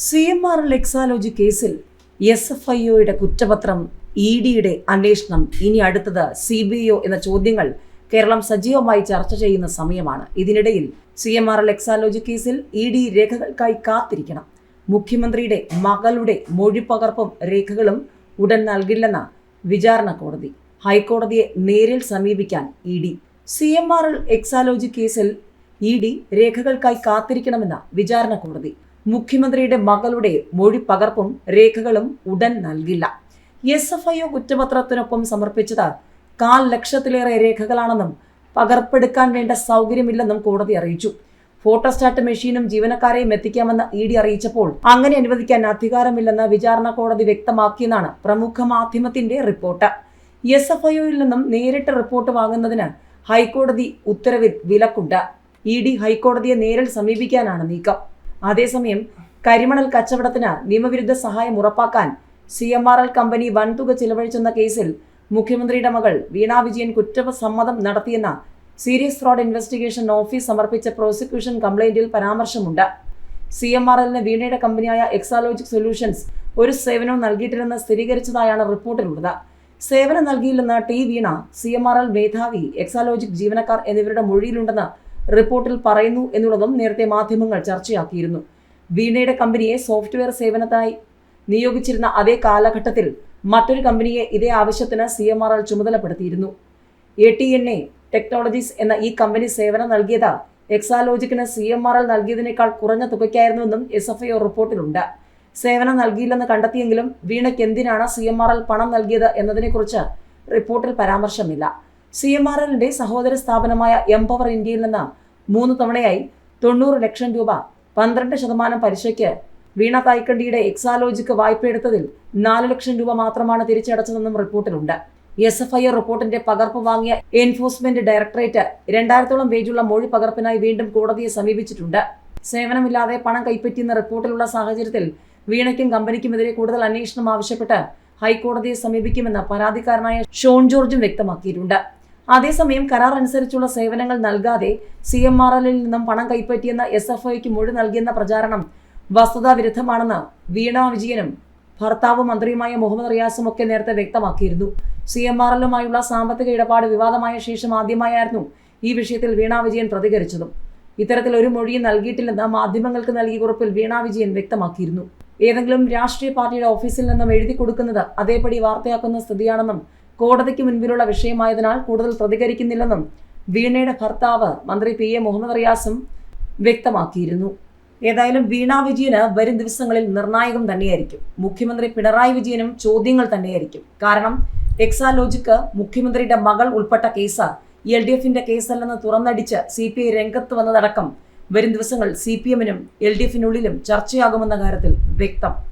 C M R Exalogic കേസിൽ S F I ഒയുടെ കുറ്റപത്രം ഇ ഡിയുടെ അന്വേഷണം ഇനി അടുത്തത് സി ബി ഐ ഒ എന്ന ചോദ്യങ്ങൾ കേരളം സജീവമായി ചർച്ച ചെയ്യുന്ന സമയമാണ്. ഇതിനിടയിൽ C M R L Exalogic കേസിൽ ഇ ഡി രേഖകൾക്കായി കാത്തിരിക്കണം. മുഖ്യമന്ത്രിയുടെ മകളുടെ മൊഴിപ്പകർപ്പും രേഖകളും ഉടൻ നൽകില്ലെന്ന വിചാരണ കോടതി. ഹൈക്കോടതിയെ നേരിൽ സമീപിക്കാൻ E D. C M R Exalogic കേസിൽ ഇ ഡി രേഖകൾക്കായി കാത്തിരിക്കണമെന്ന വിചാരണ കോടതി. മുഖ്യമന്ത്രിയുടെ മകളുടെ മൊഴി പകർപ്പും രേഖകളും ഉടൻ നൽകില്ല. എസ് എഫ് ഐ ഒ കുറ്റപത്രത്തിനൊപ്പം സമർപ്പിച്ചത് കാൽ ലക്ഷത്തിലേറെ രേഖകളാണെന്നും പകർപ്പെടുക്കാൻ വേണ്ട സൗകര്യമില്ലെന്നും കോടതി അറിയിച്ചു. ഫോട്ടോസ്റ്റാറ്റ് മെഷീനും ജീവനക്കാരെയും എത്തിക്കാമെന്ന് ഇ ഡി അറിയിച്ചപ്പോൾ അങ്ങനെ അനുവദിക്കാൻ അധികാരമില്ലെന്ന് വിചാരണ കോടതി വ്യക്തമാക്കിയെന്നാണ് പ്രമുഖ മാധ്യമത്തിന്റെ റിപ്പോർട്ട്. എസ് എഫ് ഐ ഒയിൽ നിന്നും നേരിട്ട് റിപ്പോർട്ട് വാങ്ങുന്നതിന് ഹൈക്കോടതി ഉത്തരവിൽ വിലക്കുണ്ട്. ഇ ഡി ഹൈക്കോടതിയെ നേരിൽ സമീപിക്കാനാണ് നീക്കം. അതേസമയം കരിമണൽ കച്ചവടത്തിന് നിയമവിരുദ്ധ സഹായം ഉറപ്പാക്കാൻ C M R L company വൻതുക ചിലവഴിച്ചെന്ന കേസിൽ മുഖ്യമന്ത്രിയുടെ മകൾ വീണ വിജയൻ കുറ്റസമ്മതം നടത്തിയെന്ന സീരിയസ് ഫ്രോഡ് ഇൻവെസ്റ്റിഗേഷൻ ഓഫീസ് സമർപ്പിച്ച പ്രോസിക്യൂഷൻ കംപ്ലൈന്റിൽ പരാമർശമുണ്ട്. സി എം ആർ എല്ലിന് വീണയുടെ കമ്പനിയായ എക്സാലോജിക് സൊല്യൂഷൻസ് ഒരു സേവനവും നൽകിയിട്ടില്ലെന്ന് സ്ഥിരീകരിച്ചതായാണ് റിപ്പോർട്ടിലുള്ളത്. സേവനം നൽകിയില്ലെന്ന് T Veena C M R L മേധാവി എക്സാലോജിക് ജീവനക്കാർ എന്നിവരുടെ മൊഴിയിലുണ്ടെന്ന് റിപ്പോർട്ടിൽ പറയുന്നു എന്നുള്ളതും നേരത്തെ മാധ്യമങ്ങൾ ചർച്ചയാക്കിയിരുന്നു. വീണയുടെ കമ്പനിയെ സോഫ്റ്റ്വെയർ സേവനത്തിനായി നിയോഗിച്ചിരുന്ന അതേ കാലഘട്ടത്തിൽ മറ്റൊരു കമ്പനിയെ ഇതേ ആവശ്യത്തിന് C M R L ചുമതലപ്പെടുത്തിയിരുന്നു. A T N A technologies എന്ന ഈ കമ്പനി സേവനം നൽകിയത് എക്സാലോജിക്കിന് സി എം ആർ എൽ നൽകിയതിനേക്കാൾ കുറഞ്ഞ തുകയ്ക്കായിരുന്നുവെന്നും എസ് എഫ് ഐ റിപ്പോർട്ടിലുണ്ട്. സേവനം നൽകിയില്ലെന്ന് കണ്ടെത്തിയെങ്കിലും വീണയ്ക്ക് എന്തിനാണ് സി എം ആർ എൽ പണം നൽകിയത് എന്നതിനെക്കുറിച്ച് റിപ്പോർട്ടിൽ പരാമർശമില്ല. സി എം ആർ എല്ലിന്റെ സഹോദര സ്ഥാപനമായ എംപവർ ഇന്ത്യയിൽ നിന്ന് മൂന്ന് തവണയായി തൊണ്ണൂറ് ലക്ഷം രൂപ പന്ത്രണ്ട് ശതമാനം പലിശയ്ക്ക് വീണ തായ്ക്കണ്ടിയുടെ എക്സാലോജിക്ക് വായ്പയെടുത്തതിൽ നാല് ലക്ഷം രൂപ മാത്രമാണ് തിരിച്ചടച്ചതെന്നും റിപ്പോർട്ടിലുണ്ട്. എസ് എഫ് ഐ റിപ്പോർട്ടിന്റെ പകർപ്പ് വാങ്ങിയ എൻഫോഴ്സ്മെന്റ് ഡയറക്ടറേറ്റ് രണ്ടായിരത്തോളം പേജുള്ള മൊഴി പകർപ്പിനായി വീണ്ടും കോടതിയെ സമീപിച്ചിട്ടുണ്ട്. സേവനമില്ലാതെ പണം കൈപ്പറ്റിയെന്ന റിപ്പോർട്ടിലുള്ള സാഹചര്യത്തിൽ വീണയ്ക്കും കമ്പനിക്കുമെതിരെ കൂടുതൽ അന്വേഷണം ആവശ്യപ്പെട്ട് ഹൈക്കോടതിയെ സമീപിക്കുമെന്ന് പരാതിക്കാരനായ ഷോൺ ജോർജും വ്യക്തമാക്കിയിട്ടുണ്ട്. അതേസമയം കരാർ അനുസരിച്ചുള്ള സേവനങ്ങൾ നൽകാതെ സി എം ആർ എല്ലിൽ നിന്നും പണം കൈപ്പറ്റിയെന്ന എസ് എഫ് ഐക്ക് മൊഴി നൽകിയെന്ന പ്രചാരണം വസ്തുതാ വിരുദ്ധമാണെന്ന് വീണ വിജയനും ഭർത്താവ് മന്ത്രിയുമായ മുഹമ്മദ് റിയാസും ഒക്കെ നേരത്തെ വ്യക്തമാക്കിയിരുന്നു. സി എം ആർ എല്ലുമായുള്ള സാമ്പത്തിക ഇടപാട് വിവാദമായ ശേഷം ആദ്യമായായിരുന്നു ഈ വിഷയത്തിൽ വീണ വിജയൻ പ്രതികരിച്ചതും. ഇത്തരത്തിൽ ഒരു മൊഴിയും നൽകിയിട്ടില്ലെന്ന് മാധ്യമങ്ങൾക്ക് നൽകിയ കുറിപ്പിൽ വീണ വിജയൻ വ്യക്തമാക്കിയിരുന്നു. ഏതെങ്കിലും രാഷ്ട്രീയ പാർട്ടിയുടെ ഓഫീസിൽ നിന്നും എഴുതി കൊടുക്കുന്നത് അതേപടി വാർത്തയാക്കുന്ന സ്ഥിതിയാണെന്നും കോടതിക്ക് മുൻപിലുള്ള വിഷയമായതിനാൽ കൂടുതൽ പ്രതികരിക്കുന്നില്ലെന്നും വീണയുടെ ഭർത്താവ് മന്ത്രി പി എ മുഹമ്മദ് റിയാസും വ്യക്തമാക്കിയിരുന്നു. ഏതായാലും വീണ വിജയന് വരും ദിവസങ്ങളിൽ നിർണായകം തന്നെയായിരിക്കും. മുഖ്യമന്ത്രി പിണറായി വിജയനും ചോദ്യങ്ങൾ തന്നെയായിരിക്കും. കാരണം എക്സാലോജിക്ക് മുഖ്യമന്ത്രിയുടെ മകൾ ഉൾപ്പെട്ട കേസ് എൽ ഡി എഫിന്റെ കേസല്ലെന്ന് തുറന്നടിച്ച് സി പി ഐ രംഗത്ത് വന്നതടക്കം വരും ദിവസങ്ങൾ സി പി എമ്മിനും എൽ ഡി എഫിനുള്ളിലും ചർച്ചയാകുമെന്ന കാര്യത്തിൽ വ്യക്തം.